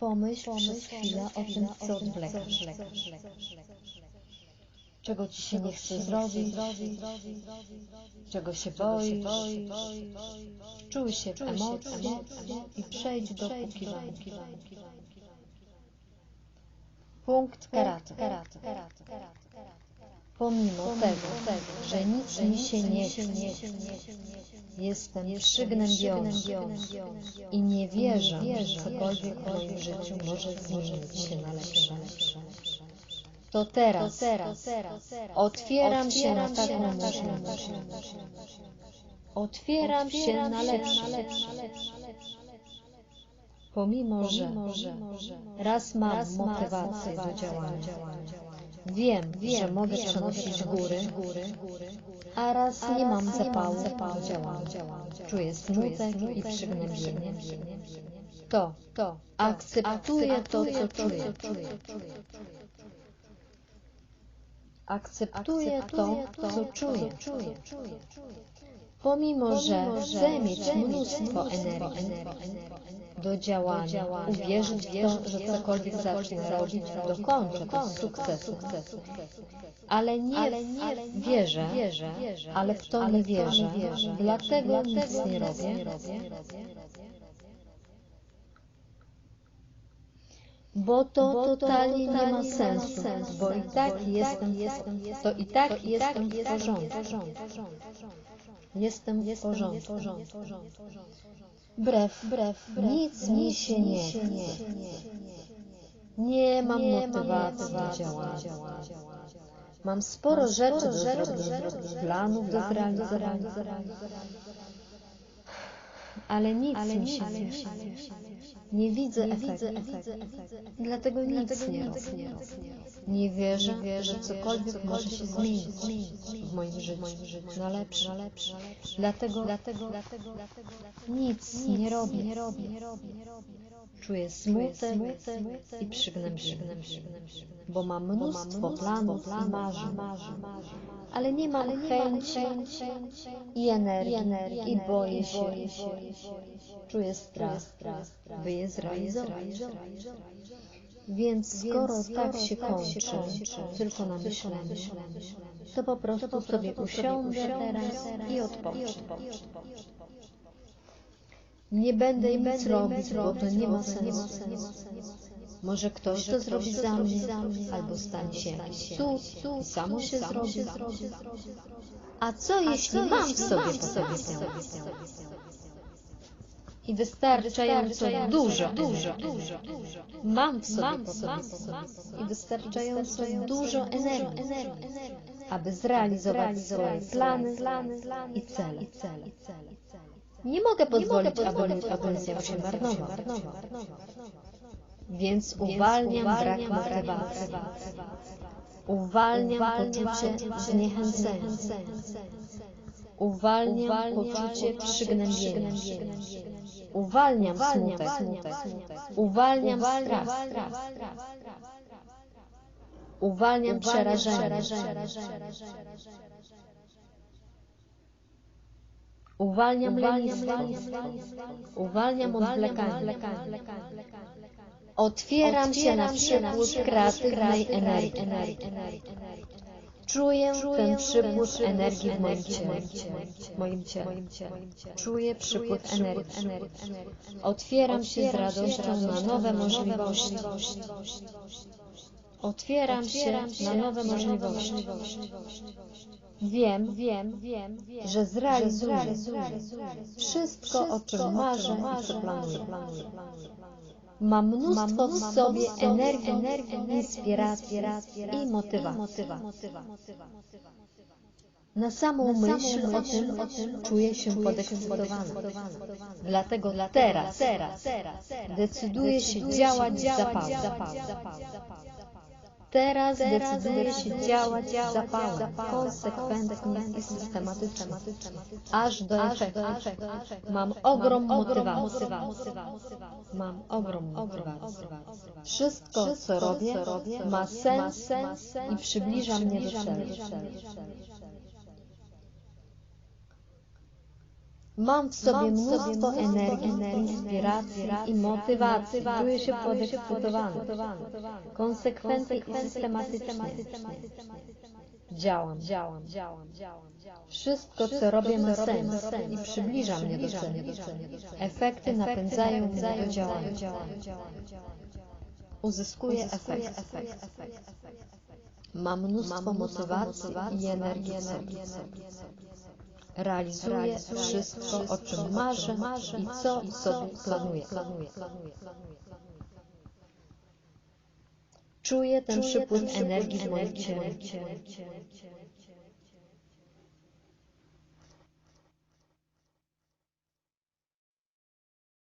Pomyśl, przez chwilę o tym, co odwlekasz. Czego ci się nie chce zrobić, czego się boisz. Czuj się w emocji i przejdź do pokiwania. Punkt karate. Pomimo tego, że nic mi się nie chce, jestem przygnębiony. i nie wierzę, że cokolwiek w moim życiu może zmienić się na lepsze. To teraz. Otwieram się na taką możliwość. Otwieram się na lepsze. Pomimo, że raz mam motywację do działania, wiem, że mogę przenosić góry, a raz nie mam zapału do działania. Czuję smutek i przygnębienie. To, to, akceptuję to, co czuję. Akceptuję to, co czuję. Pomimo, że chcę mieć mnóstwo energii do działania, uwierzyć w to, że cokolwiek zacznę robić, dokończę to z sukcesu. Ale nie wierzę, ale w to nie wierzę, dlatego nic nie robię. Bo to totalnie nie ma sensu, bo i tak jestem, to i tak jestem w porządku. Jestem w porządku. Brew, brew, nic mi się nie chce. Nie mam motywacji do działania. Mam sporo rzeczy do zrobienia, planów do zrealizowania, ale nic mi się nie. Nie widzę efektu, dlatego nic nie robię. Nie wierzę, że cokolwiek może się zmienić w moim życiu. na lepsze. Dlatego nic nie robię. Czuję smutek i przygnębienie, bo mam mnóstwo planów i marzeń, ale nie mam chęci i energii i boję się. Czuję strach, by je zrealizować. Więc skoro tak się kończy, tylko na myśleniu, to po prostu sobie usiądę teraz i odpocznę. Nie będę nic robić, bo to nie ma sensu. Może ktoś to zrobi za mnie, albo stanie się jakiś cud i samo się zrobi. A co jeśli mam w sobie potencjał? I wystarczająco dużo, dużo, mam w sobie i wystarczająco dużo energii, aby zrealizować swoje plany i cele. Nie mogę pozwolić, aby potencjał się marnował. Więc uwalniam brak motywacji. Uwalniam poczucie zniechęcenia. Uwalniam poczucie przygnębienia. Uwalniam smutek. Uwalniam strach. Uwalniam przerażenie. Uwalniam lenistwo. Uwalniam odwlekanie. Otwieram się na przypływ kreatywnej energii. Czuję ten przypływ energii w moim ciele. Moim ciele. Czuję przypływ energii. Otwieram się z radością na nowe możliwości. Otwieram się na nowe możliwości. Wiem, wiem, wiem, że zrealizuję wszystko, o czym marzę i planuję. Mam mnóstwo w sobie energii, inspiracji i motywacji. Na samą myśl o tym czuję się podekscytowana. Dlatego teraz decyduję się działać z zapałem. Teraz decyduję się działać z zapałem, konsekwentnie i systematycznie, aż do efektu. Mam ogrom motywacji. Mam ogrom motywacji. Wszystko, co robię, ma sens i przybliża mnie do celu. Mam w sobie mnóstwo energii, inspiracji i motywacji. Czuję się podekscytowany. Konsekwentnie i systematycznie. Działam, działam, działam, działam. Wszystko, co robię, ma sens i przybliża mnie do celu. Efekty napędzają mnie do działania. Uzyskuję efekt. Mam mnóstwo motywacji i energii Realizuję wszystko, o czym marzę i co sobie planuję. Czuję ten przypływ energii w moim ciele.